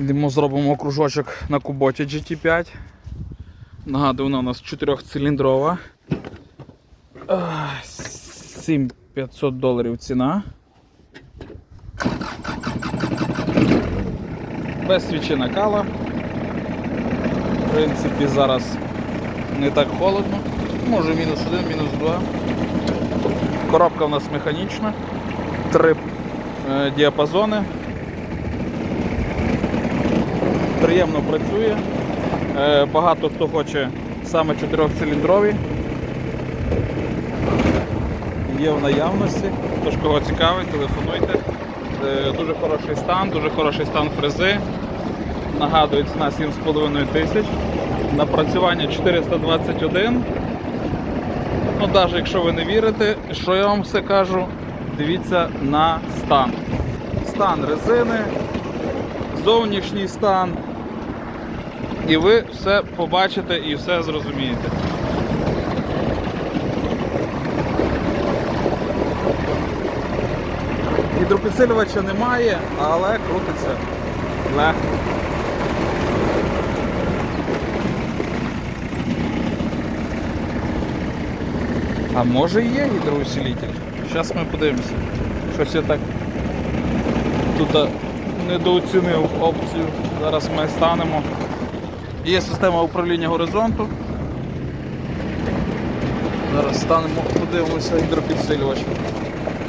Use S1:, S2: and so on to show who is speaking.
S1: Йдемо зробимо кружочок на куботі GT5. Нагадую, вона у нас 4-циліндрова. 7500 доларів ціна. Без свічі накала. В принципі, зараз не так холодно. Може мінус один, мінус два. Коробка у нас механічна. Три е, діапазони. Приємно працює. Е, багато хто хоче саме 4-циліндрові. Є в наявності. Тож кого цікавить, телефонуйте. Е, дуже хороший стан, дуже хороший стан фрези. Нагадую, ціна 7,5 тисяч. Напрацювання 421. Ну, навіть якщо ви не вірите, що я вам все кажу, дивіться на стан. Стан резини, зовнішній стан. І ви все побачите і все зрозумієте. Гідропідсилювача немає, але крутиться легко. А може і є гідроусилитель? Зараз ми подивимося. Щось я так тут недооцінив опцію. Зараз ми станемо. Є система управління горизонту. Зараз станемо, подивимося гідропідсилювач.